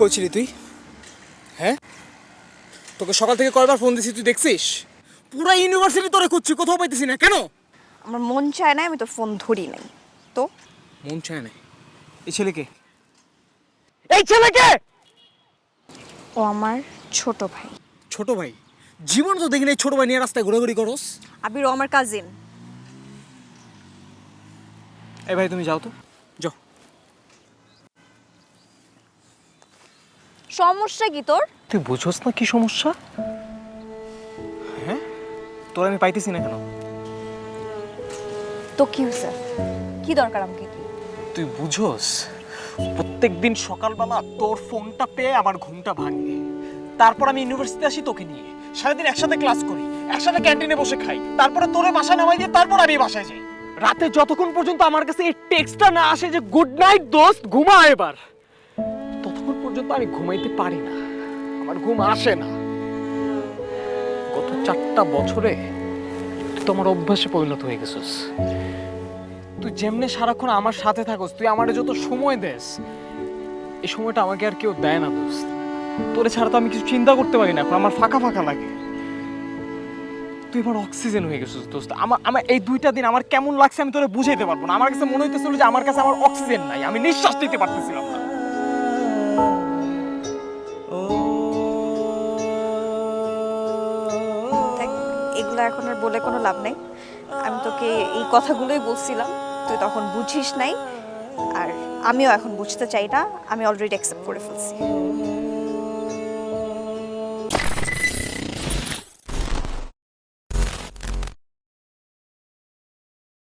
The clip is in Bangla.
কইছিলি তুই? হ্যাঁ? তোকে সকাল থেকে কয়বার ফোন দিছি তুই দেখছিস? পুরা ইউনিভার্সিটি তোরে খুঁজছি কোথাও পাইতেছি না কেন? আমার মন চায় না আমি তোর ফোন ধরি নাই। তো? মন চায় না। এই ছেলেকে? এই ছেলেকে? ও আমার ছোট ভাই। ছোট ভাই? জীবন তো দেখিনি এই ছোট ভাই নিয়ে রাস্তায় ঘোরাঘুরি করস। আবির ও আমার কাজিন এই ভাই তুমি যাও তো। সমস্যা কি তোর? তুই বুঝোস না কি সমস্যা? হ্যাঁ? তোর আমি পাইতেছি না কেন? তো কি হয়েছে? কি দরকার আমাকে কি? তুই বুঝোস প্রত্যেকদিন সকালবেলা তোর ফোনটা পেয়ে আমার ঘুমটা ভাঙে। তারপর আমি ইউনিভার্সিটি আসি তোকে নিয়ে। সারাদিন একসাথে ক্লাস করি একসাথে ক্যান্টিনে বসে খাই। তারপরে তোরে বাসায় নামাই দিয়ে তারপর আমি বাসায় যাই। রাতে যতক্ষণ পর্যন্ত আমার কাছে এই টেক্সটটা না আসে যে গুড নাইট দোস্ত ঘুমা এবার। আমি ঘুমাইতে পারি না। আমার ঘুম আসে না। গত চারটা বছরে তো আমার অভ্যাসে পরিণত হয়ে গেছিস। তুই যেমনে সারাক্ষণ আমার সাথে থাকস, তুই আমার যত সময় দেস, এই সময়টা আমাকে আর কেউ দেয় না দোস্ত। তোরে ছাড়া তো আমি কিছু চিন্তা করতে পারি না, এখন আমার ফাঁকা ফাঁকা লাগে। তুই আমার অক্সিজেন হয়ে গেছিস দোস্ত। আমার আমার এই দুইটা দিন আমার কেমন লাগছে আমি তোরে বুঝাইতে পারব না। আমার কাছে মনে হইতেছিল যে আমার কাছে আমার অক্সিজেন নাই। আমি নিঃশ্বাস নিতে পারতেছিলাম না। এগুলো এখন আর বলে কোনো লাভ নেই। আমি তোকে এই কথাগুলোই বলছিলাম, তুই তখন বুঝিস নাই। আর আমিও এখন বুঝতে চাই না, আমি অলরেডি অ্যাকসেপ্ট করে ফেলছি।